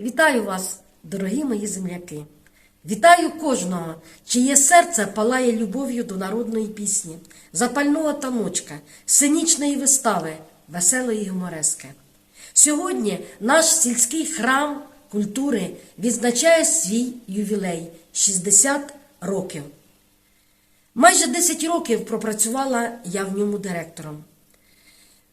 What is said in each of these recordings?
Вітаю вас, дорогі мої земляки. Вітаю кожного, чиє серце палає любов'ю до народної пісні, запального таночка, сценічної вистави, веселої гуморески. Сьогодні наш сільський храм культури відзначає свій ювілей 60 років. Майже 10 років пропрацювала я в ньому директором.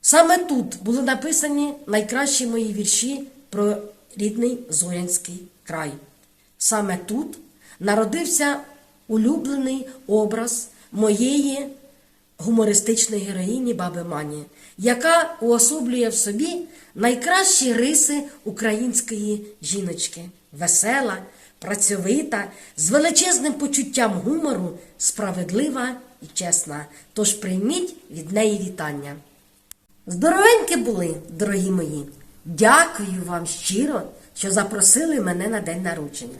Саме тут були написані найкращі мої вірші про рідний Зорянський край. Саме тут народився улюблений образ моєї гумористичної героїні Баби Мані, яка уособлює в собі найкращі риси української жіночки весела, працьовита, з величезним почуттям гумору, справедлива і чесна. Тож прийміть від неї вітання. Здоровенькі були, дорогі мої. Дякую вам щиро, що запросили мене на день народження.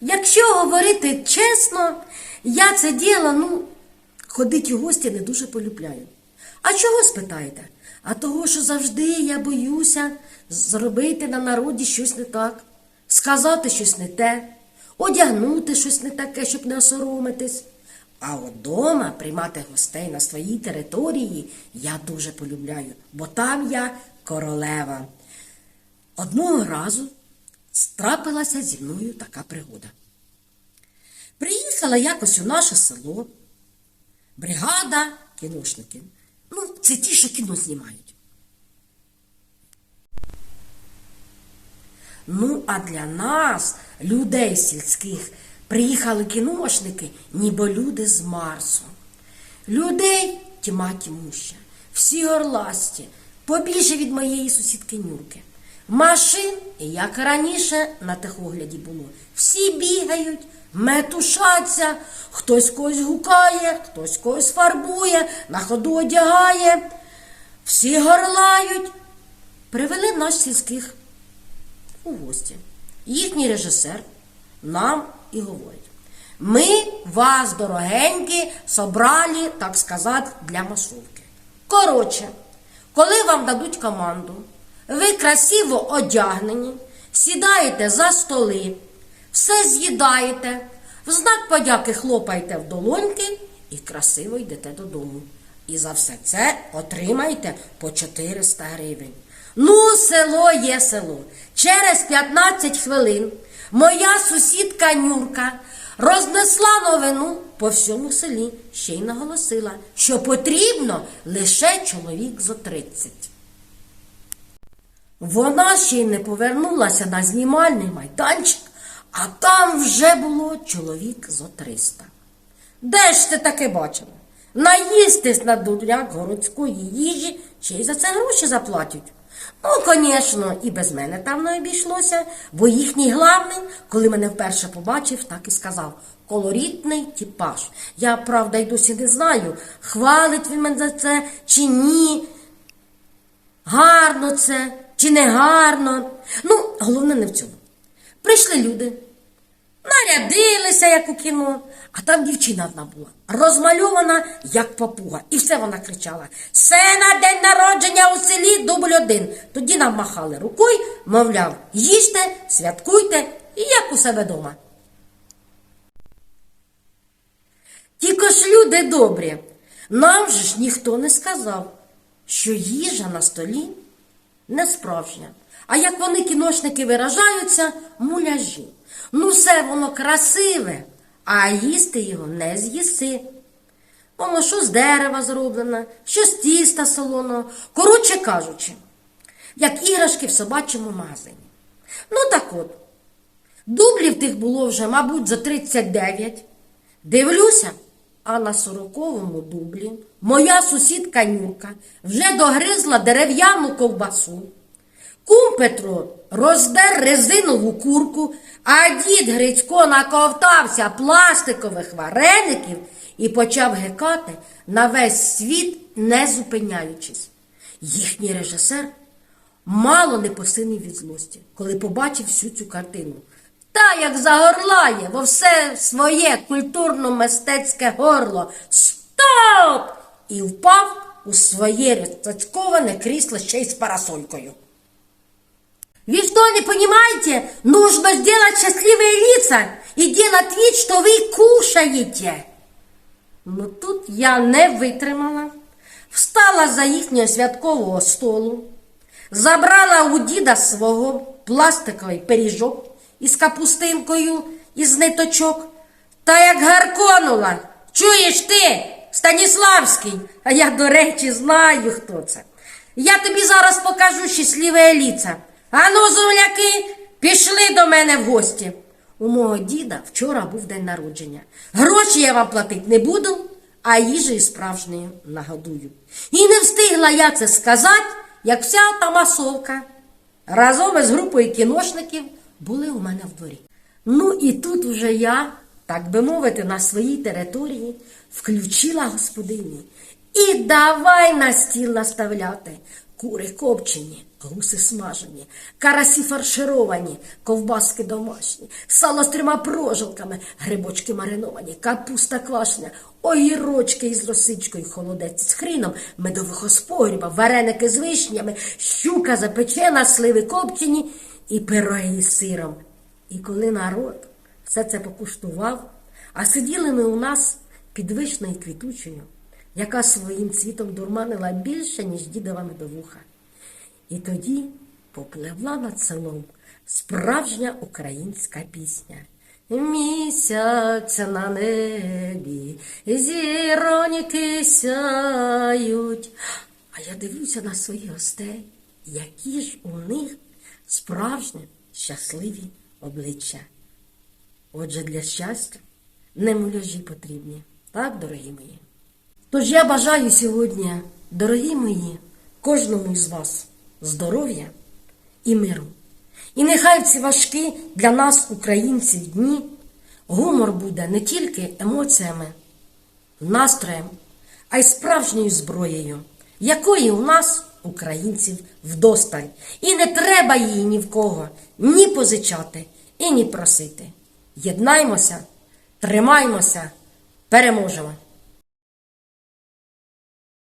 Якщо говорити чесно, я це діло, ну, ходить у гості не дуже полюбляю. А чого спитаєте? А того, що завжди я боюся зробити на народі щось не так, сказати щось не те, одягнути щось не таке, щоб не осоромитись. А от дома приймати гостей на своїй території я дуже полюбляю, бо там я королева. Одного разу трапилася зі мною така пригода. Приїхала якось у наше село бригада кіношників. Ну, це ті, що кіно знімають. Ну, а для нас, людей сільських, приїхали кіношники, ніби люди з Марсу. Людей тьма тьмуща, всі горласті, побільше від моєї сусідки Нюрки. Машин, як раніше на техогляді було, всі бігають, метушаться, хтось когось гукає, хтось когось фарбує, на ходу одягає, всі горлають. Привели нас сільських у гості. Їхній режисер нам і говорить: ми вас, дорогенькі, собрали, так сказати, для масовки. Коротше, коли вам дадуть команду, ви красиво одягнені, сідаєте за столи, все з'їдаєте, в знак подяки хлопаєте в долоньки і красиво йдете додому. І за все це отримаєте по 400 гривень. Ну, село є село. Через 15 хвилин моя сусідка Нюрка рознесла новину по всьому селі, ще й наголосила, що потрібно лише чоловік зо 30. Вона ще й не повернулася на знімальний майданчик, а там вже було чоловік зо 300. Де ж ти таке бачила? Наїстись на дуряк городської їжі, ще й за це гроші заплатять. Ну, звісно, і без мене там не обійшлося, бо їхній главний, коли мене вперше побачив, так і сказав колоритний типаж. Я, правда, й досі не знаю, хвалить він мене за це чи ні. Гарно це чи не гарно. Ну, головне не в цьому. Прийшли люди, нарядилися, як у кіно, а там дівчина одна була, розмальована, як папуга. І все вона кричала: Все на день народження у селі дубль один. Тоді нам махали рукою, мовляв, їжте, святкуйте як у себе дома. Тільки ж люди добрі, нам же ж ніхто не сказав, що їжа на столі не справжня. А як вони, кіношники, виражаються, муляжі. Ну, все воно красиве, а їсти його не з'їси. Воно що з дерева зроблено, що з тіста солоного. Коротше кажучи, як іграшки в собачому магазині. Ну так от, дублів тих було вже, мабуть, за 39. Дивлюся, а на сороковому дублі моя сусідка Нюрка вже догризла дерев'яну ковбасу. Кум Петро роздер резинову курку, а дід Грицько наковтався пластикових вареників і почав гекати на весь світ, не зупиняючись. Їхній режисер мало не посинів від злості, коли побачив всю цю картину. Та як загорлає во все своє культурно-мистецьке горло. Стоп! І впав у своє розтацьковане крісло ще й з парасолькою. Вы что, не понимаете? Нужно сделать счастливые лица и делать вид, что вы кушаете. Ну тут я не витримала, встала за їхнього святкового столу, забрала у діда свого пластиковий пиріжок із капустинкою із ниточок, та як гарконула, чуєш ти, Станіславський, а я, до речі, знаю, хто це. Я тобі зараз покажу щасливе ліца. Ану, зумляки, пішли до мене в гості. У мого діда вчора був день народження. Гроші я вам платити не буду, а їжею справжньою нагодую. І не встигла я це сказати, як вся та масовка разом із групою кіношників були у мене в дворі. Ну і тут уже я, так би мовити, на своїй території включила господині. І давай на стіл наставляти кури копчені, гуси смажені, карасі фаршировані, ковбаски домашні, сало з трьома прожилками, грибочки мариновані, капуста квашня, огірочки із росичкою, холодець з хріном, медових оспогріба, вареники з вишнями, щука запечена, сливи копчені і пироги із сиром. І коли народ все це покуштував, а сиділи ми у нас під вишнею квітучою, яка своїм цвітом дурманила більше, ніж дідова медовуха. І тоді попливла над селом справжня українська пісня. Місяця на небі, зіроньки сяють. А я дивлюся на своїх гостей, які ж у них справжні щасливі обличчя. Отже, для щастя не муляжі потрібні, так, дорогі мої? Тож я бажаю сьогодні, дорогі мої, кожному із вас здоров'я і миру. І нехай в ці важкі для нас, українців, дні, гумор буде не тільки емоціями, настроєм, а й справжньою зброєю, якої у нас, українців, вдосталь. І не треба її ні в кого ні позичати і ні просити. Єднаймося, тримаймося, переможемо!